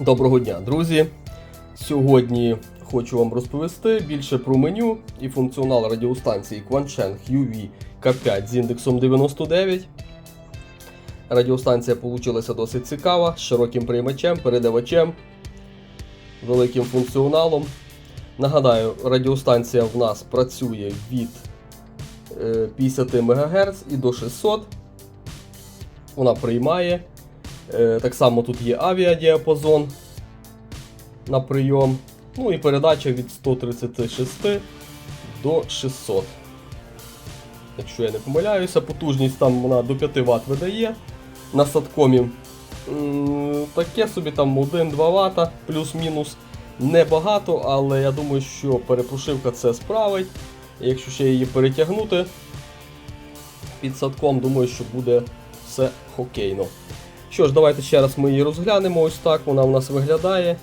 Доброго дня, друзі! Сьогодні хочу вам розповісти більше про меню і функціонал радіостанції Quancheng UV K5 з індексом 99. Радіостанція вийшла досить цікава, з широким приймачем, передавачем, великим функціоналом. Нагадаю, радіостанція в нас працює від е, 50 МГц і до 600. Вона приймає. Е, Так само тут є авіадіапазон на прийом. Ну і передача від 136 до 600. Якщо я не помиляюся, потужність там вона до 5 Вт видає. На садкомі таке собі там 1-2 Вт плюс-мінус небагато, але я думаю, що перепрошивка це справить. Якщо ще її перетягнути під садком, думаю, що буде все хокейно. Що ж, давайте ще раз ми її розглянемо. Ось так вона у нас виглядає.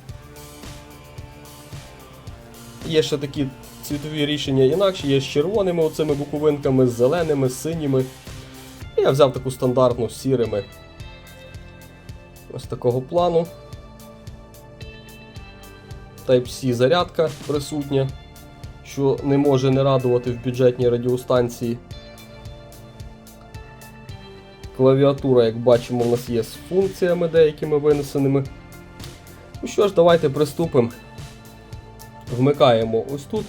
Є ще такі цвітові рішення інакші, є з червоними оцими буковинками, з зеленими, з синіми. Я взяв таку стандартну з сірими. Ось такого плану. Type-C зарядка присутня, що не може не радувати в бюджетній радіостанції. Клавіатура, як бачимо, у нас є з функціями деякими винесеними. Ну що ж, давайте приступимо. Вмикаємо ось тут.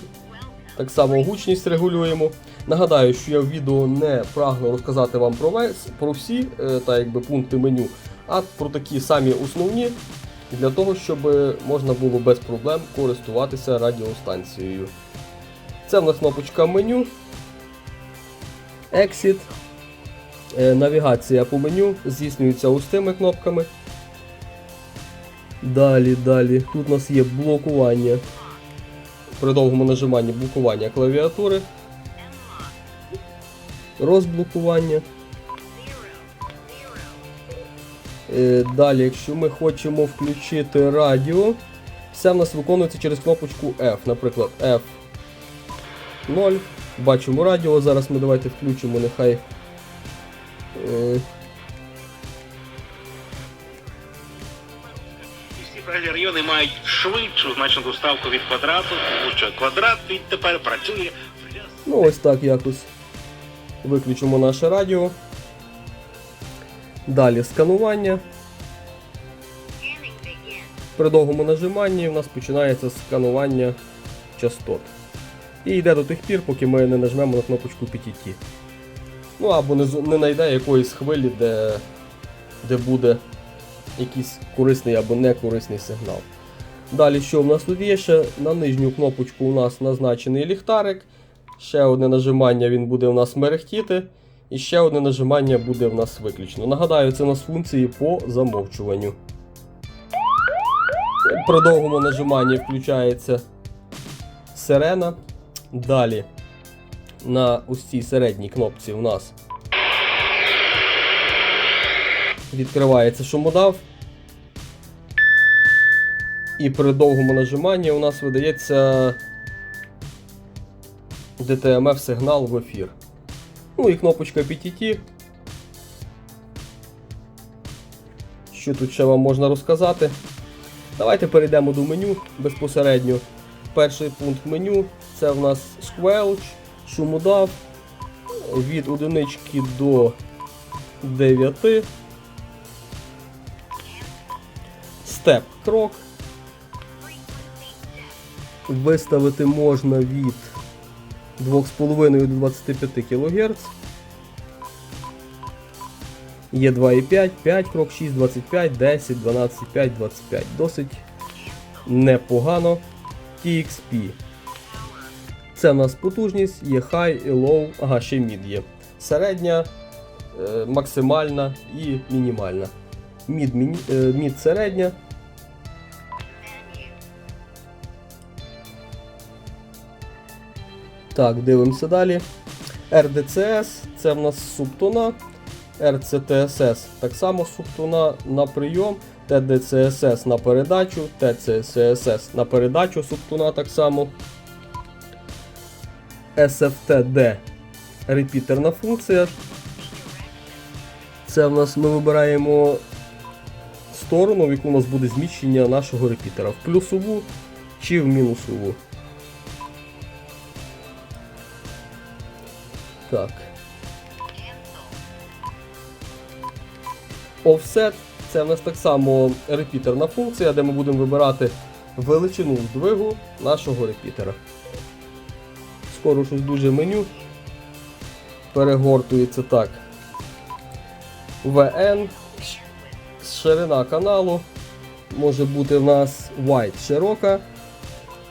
Так само гучність регулюємо. Нагадаю, що я в відео не прагну розказати вам про весь, про всі е, та, якби, пункти меню, а про такі самі основні, для того, щоб можна було без проблем користуватися радіостанцією. Це в нас кнопочка меню. Exit. Е, Навігація по меню здійснюється ось тими кнопками. Далі, далі. Тут у нас є блокування. При довгому нажиманні блокування клавіатури. Розблокування. Е, Далі, якщо ми хочемо включити радіо, все в нас виконується через кнопочку F. Наприклад, F0. Бачимо радіо. Зараз ми давайте включимо, нехай. Всі райони мають швидшу значну доставку від квадрату, тому що квадрат відтепер працює. Ну, ось так якось. Виключимо наше радіо. Далі сканування. При довгому нажиманні у нас починається сканування частот. І йде до тих пір, поки ми не нажмемо на кнопочку PTT. Ну або не, не знайде якоїсь хвилі, де, де буде якийсь корисний або некорисний сигнал. Далі, що в нас тут є ще? На нижню кнопочку у нас назначений ліхтарик. Ще одне нажимання він буде у нас мерехтіти. І ще одне нажимання буде в нас виключно. Нагадаю, це у нас функції по замовчуванню. При довгому нажиманні включається сирена. Далі на ось цій середній кнопці у нас відкривається шумодав. І при довгому нажиманні у нас видається DTMF сигнал в ефір. Ну і кнопочка PTT. Що тут ще вам можна розказати? Давайте перейдемо до меню безпосередньо. Перший пункт меню це в нас Squelch, шумодав від одинички до 9. Степ крок. Виставити можна від 2,5 до 25 кГц. Є 2,5, 5 крок, 6, 25, 10, 12, 5, 25. Досить непогано. TXP. Це в нас потужність, є high і low, ага, ще mid є. Середня, е, максимальна і мінімальна. Mid, міні, е, mid середня. Так, дивимося далі. RDCS це в нас субтона. RCTSS так само субтона на прийом. TDCSS на передачу, TCSS на передачу субтона так само. SFTD репітерна функція. Це в нас ми вибираємо сторону, в яку у нас буде зміщення нашого репітера. В плюсову чи в мінусову. Так. Offset це в нас так само репітерна функція, де ми будемо вибирати величину здвигу нашого репітера. Скоро щось дуже меню. Перегортується так. VN, ширина каналу. Може бути в нас wide широка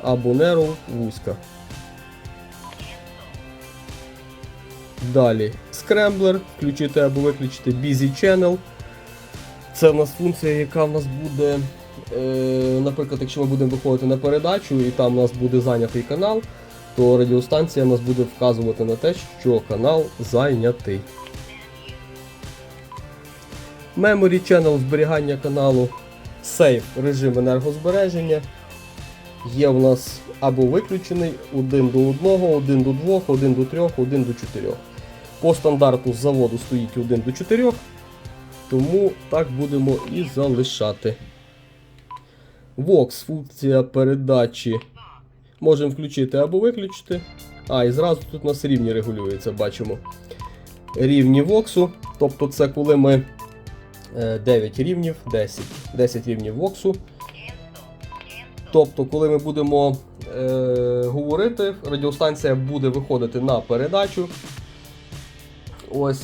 або narrow вузька. Далі скремблер, включити або виключити Busy Channel. Це в нас функція, яка в нас буде, е, наприклад, якщо ми будемо виходити на передачу і там у нас буде зайнятий канал, то радіостанція нас буде вказувати на те, що канал зайнятий. Memory Channel зберігання каналу, Save режим енергозбереження. Є в нас або виключений 1 до 1, 1 до 2, 1 до 3, 1 до 4. По стандарту з заводу стоїть 1 до 4, тому так будемо і залишати. Vox функція передачі. Можемо включити або виключити. А, і зразу тут у нас рівні регулюються, бачимо. Рівні воксу. Тобто це коли ми е, 9 рівнів, 10. 10 рівнів воксу. Тобто, коли ми будемо е, говорити, радіостанція буде виходити на передачу. Ось.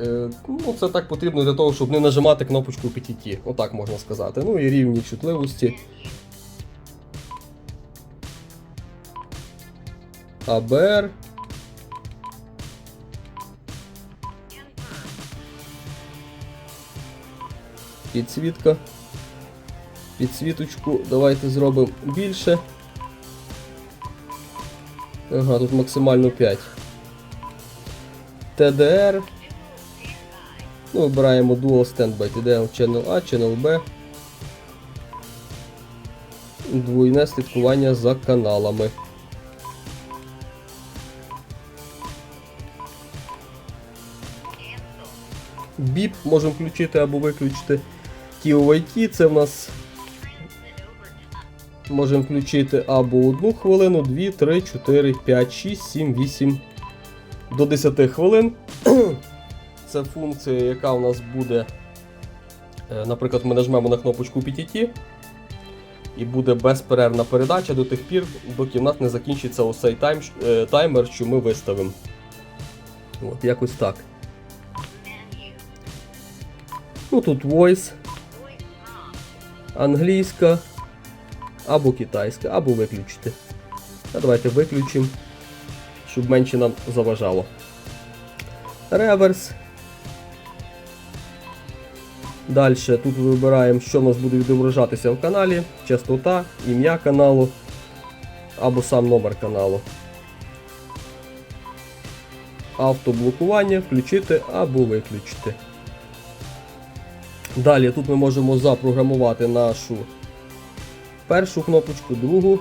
Е, ну, це так потрібно для того, щоб не нажимати кнопочку PTT. Отак можна сказати. Ну і рівні чутливості. АБР. Підсвітка. Підсвіточку давайте зробимо більше. Ага, тут максимально 5. TDR. Ну, вибираємо Dual Standby. TDL Channel A, Channel B. Двойне слідкування за каналами. Біп можемо включити або виключити. TOIT це в нас можемо включити або 1 хвилину, 2, 3, 4, 5, 6, 7, 8 до 10 хвилин. Це функція, яка у нас буде. е, Наприклад, ми нажмемо на кнопочку PTT і буде безперервна передача до тих пір, доки в нас не закінчиться ось цей тайм, е, таймер, що ми виставимо. От, якось так. Ну тут voice, англійська, або китайська, або виключити. А давайте виключимо, щоб менше нам заважало. Реверс. Далі тут вибираємо, що в нас буде відображатися в каналі, частота, ім'я каналу або сам номер каналу. Автоблокування включити або виключити. Далі тут ми можемо запрограмувати нашу першу кнопочку, другу.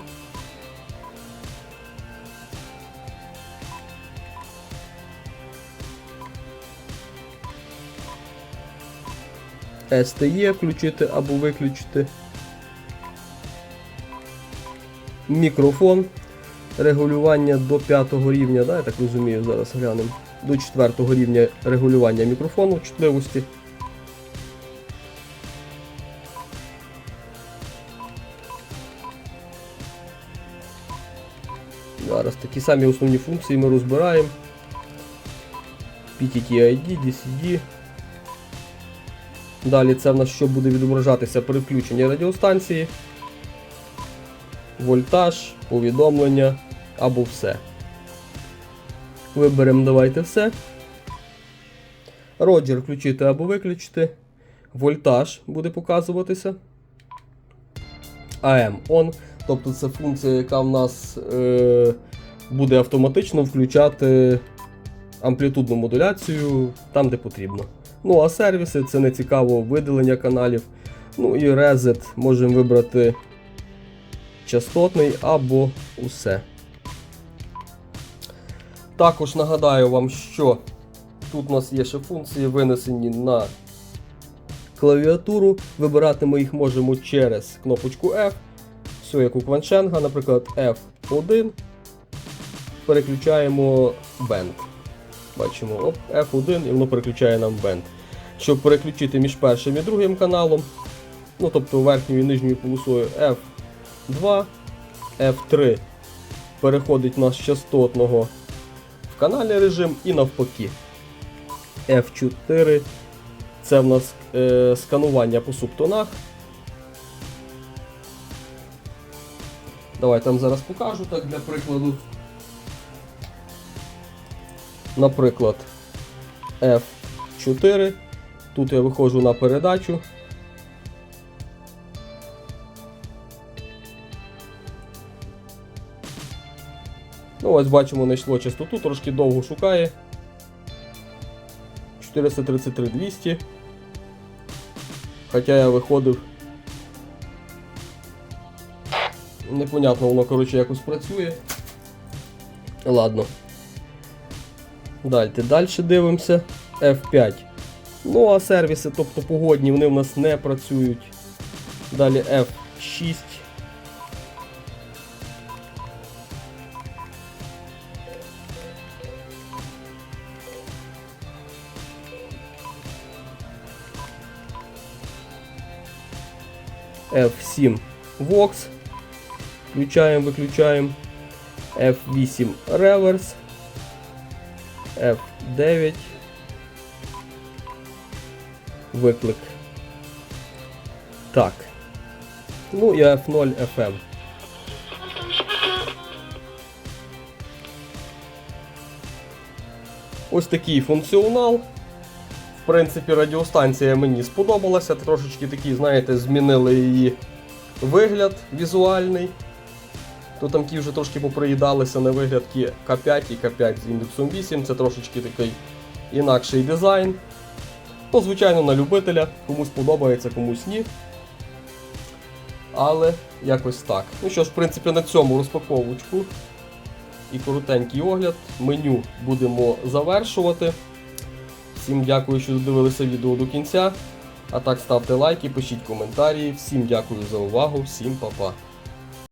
STE включити або виключити. Мікрофон. Регулювання до 5 рівня, да, я так розумію, зараз глянемо. До 4 рівня регулювання мікрофону чутливості. Зараз такі самі основні функції ми розбираємо. PTT-ID, DCD. Далі це в нас що буде відображатися при включенні радіостанції. Вольтаж, повідомлення або все. Виберемо давайте все. Роджер включити або виключити. Вольтаж буде показуватися. AM on. Тобто це функція, яка в нас е, буде автоматично включати амплітудну модуляцію там, де потрібно. Ну, а сервіси це не цікаво видалення каналів. Ну і резет можемо вибрати частотний або усе. Також нагадаю вам, що тут у нас є ще функції винесені на клавіатуру. Вибирати ми їх можемо через кнопочку F. Все як у Кваншенга, наприклад, F1. Переключаємо Band. Бачимо оп, F1 і воно переключає нам Band. Щоб переключити між першим і другим каналом, ну тобто верхньою і нижньою полосою F2, F3 переходить у нас з частотного в канальний режим і навпаки. F4 це в нас е, сканування по субтонах. Давайте я вам зараз покажу так для прикладу. Наприклад, F4. Тут я виходжу на передачу. Ну, ось бачимо, знайшло частоту, трошки довго шукає. 433 200. Хоча я виходив. Непонятно, воно, коротше, якось працює. Ладно. Далі, далі дивимося. F5. Ну, а сервіси, тобто погодні, вони в нас не працюють. Далі F6. F7 Vox. Включаємо, виключаємо. F8 Reverse. F9. Виклик. Так. Ну і F0 FM. Ось такий функціонал. В принципі, радіостанція мені сподобалася. Трошечки такий, знаєте, змінили її вигляд візуальний. Тут там ті вже трошки поприїдалися на вигляд ті К5 і К5 з індексом 8. Це трошечки такий інакший дизайн. Ну, звичайно, на любителя, комусь подобається, комусь ні. Але якось так. Ну що ж, в принципі, на цьому розпаковочку і коротенький огляд. Меню будемо завершувати. Всім дякую, що додивилися відео до кінця. А так ставте лайки, пишіть коментарі. Всім дякую за увагу, всім па-па.